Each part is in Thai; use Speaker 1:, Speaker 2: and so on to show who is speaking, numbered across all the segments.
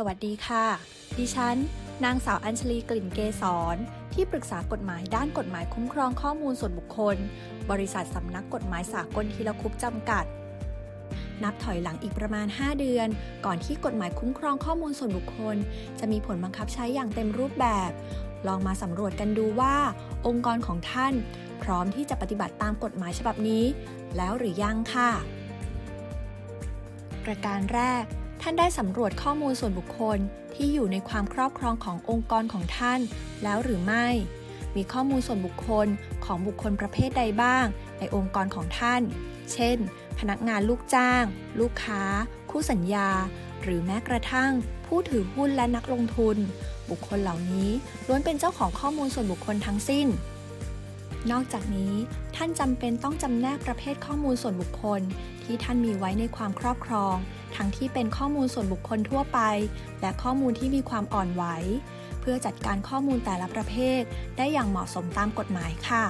Speaker 1: สวัสดีค่ะ ดิฉัน นางสาวอัญชลีกลิ่นเกษรที่ปรึกษากฎหมายด้านกฎหมายคุ้มครองข้อมูลส่วนบุคคล บริษัทสำนักกฎหมายสากลทีละคุปจำกัด นับถอยหลังอีกประมาณ 5 เดือน ก่อนที่กฎหมายคุ้มครองข้อมูลส่วนบุคคล จะมีผลบังคับใช้อย่างเต็มรูปแบบ ลองมาสำรวจกันดูว่า องค์กรของท่าน พร้อมที่จะปฏิบัติตามกฎหมายฉบับนี้ แล้วหรือยังค่ะ ประการแรก ท่านได้สำรวจข้อมูลส่วนบุคคลที่อยู่ในความครอบครองขององค์กรของท่าน แล้วหรือไม่ มีข้อมูลส่วนบุคคลของบุคคลประเภทใดบ้าง ในองค์กรของท่าน เช่น พนักงานลูกจ้าง ลูกค้า คู่สัญญา หรือแม้กระทั่ง ผู้ถือหุ้นและนักลงทุน บุคคลเหล่านี้ล้วนเป็นเจ้าของข้อมูลส่วนบุคคลทั้งสิ้นนอกจากนี้ท่านจำเป็นต้องจำแนกประเภทข้อมูลส่วนบุคคล ที่ท่านมีไว้ในความครอบครอง ทั้งที่เป็นข้อมูลส่วนบุคคลทั่วไป และข้อมูลที่มีความอ่อนไหว เพื่อจัดการข้อมูลแต่ละประเภท ได้อย่างเหมาะสมตามกฎหมายค่ะ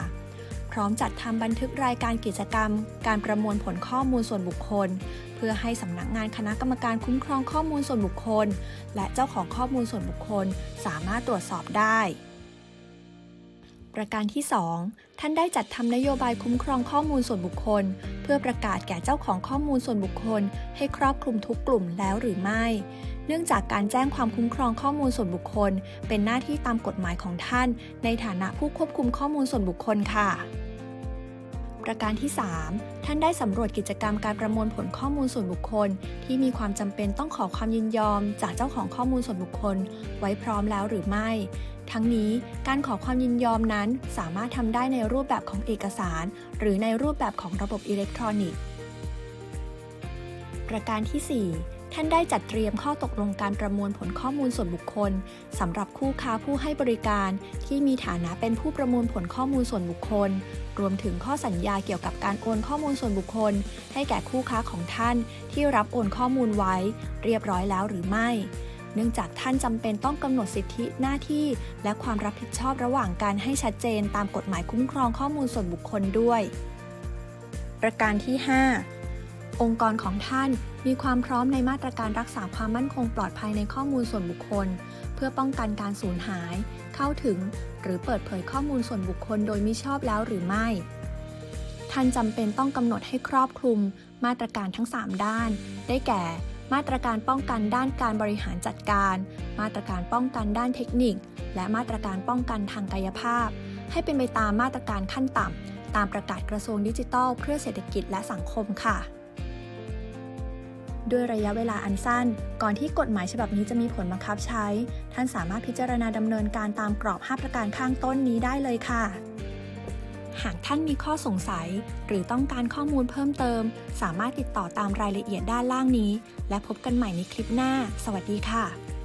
Speaker 1: พร้อมจัดทำบันทึกรายการกิจกรรม การประมวลผลข้อมูลส่วนบุคคล เพื่อให้สำนักงานคณะกรรมการคุ้มครองข้อมูลส่วนบุคคล และเจ้าของข้อมูลส่วนบุคคล สามารถตรวจสอบได้ ประการที่ 2 ท่านได้จัดทำนโยบายคุ้มครองข้อมูลส่วนบุคคล เพื่อประกาศแก่เจ้าของข้อมูลส่วนบุคคล ให้ครอบคลุมทุกกลุ่มแล้วหรือไม่ เนื่องจากการแจ้งความคุ้มครองข้อมูลส่วนบุคคล เป็นหน้าที่ตามกฎหมายของท่าน ในฐานะผู้ควบคุมข้อมูลส่วนบุคคลค่ะ ประการที่ 3 ท่านได้สำรวจกิจกรรมการประมวลผลข้อมูลส่วนบุคคล ที่มีความจำเป็นต้องขอความยินยอม จากเจ้าของข้อมูลส่วนบุคคล ไว้พร้อมแล้วหรือไม่ ทั้งนี้การขอความยินยอมนั้นสามารถทำได้ในรูปแบบของเอกสาร หรือในรูปแบบของระบบอิเล็กทรอนิกส์ ประการที่ 4 ท่านได้จัดเตรียมข้อตกลงการประมวลผลข้อมูลส่วนบุคคลสำหรับคู่ค้าผู้ให้บริการที่มีฐานะเป็นผู้ประมวลผลข้อมูลส่วนบุคคล รวมถึงข้อสัญญาเกี่ยวกับการโอนข้อมูลส่วนบุคคล ให้แก่คู่ค้าของท่านที่รับโอนข้อมูลไว้ เรียบร้อยแล้วหรือไม่เนื่องจากท่านจำเป็นต้องกำหนดสิทธิหน้าที่ และความรับผิดชอบระหว่างการให้ชัดเจนตามกฎหมายคุ้มครองข้อมูลส่วนบุคคลด้วย ประการที่ 5 องค์กรของท่าน มีความพร้อมในมาตรการรักษาความมั่นคงปลอดภัยในข้อมูลส่วนบุคคล เพื่อป้องกันการสูญหาย เข้าถึง หรือเปิดเผยข้อมูลส่วนบุคคลโดยมิชอบแล้วหรือไม่ ท่านจำเป็นต้องกำหนดให้ครอบคลุม มาตรการทั้ง 3 ด้าน ได้แก่ มาตรการป้องกันด้านการบริหารจัดการ มาตรการป้องกันด้านเทคนิค และมาตรการป้องกันทางกายภาพ ให้เป็นไปตามมาตรการขั้นต่ำตามประกาศกระทรวงดิจิทัล เพื่อเศรษฐกิจและสังคมค่ะ ด้วยระยะเวลาอันสั้น ก่อนที่กฎหมายฉบับนี้จะมีผลบังคับใช้ ท่านสามารถพิจารณาดำเนินการตามกรอบ 5 ประการข้างต้นนี้ได้เลยค่ะ หากท่านมีข้อสงสัย หรือต้องการข้อมูลเพิ่มเติม สามารถติดต่อตามรายละเอียดด้านล่างนี้ และพบกันใหม่ในคลิปหน้า สวัสดีค่ะ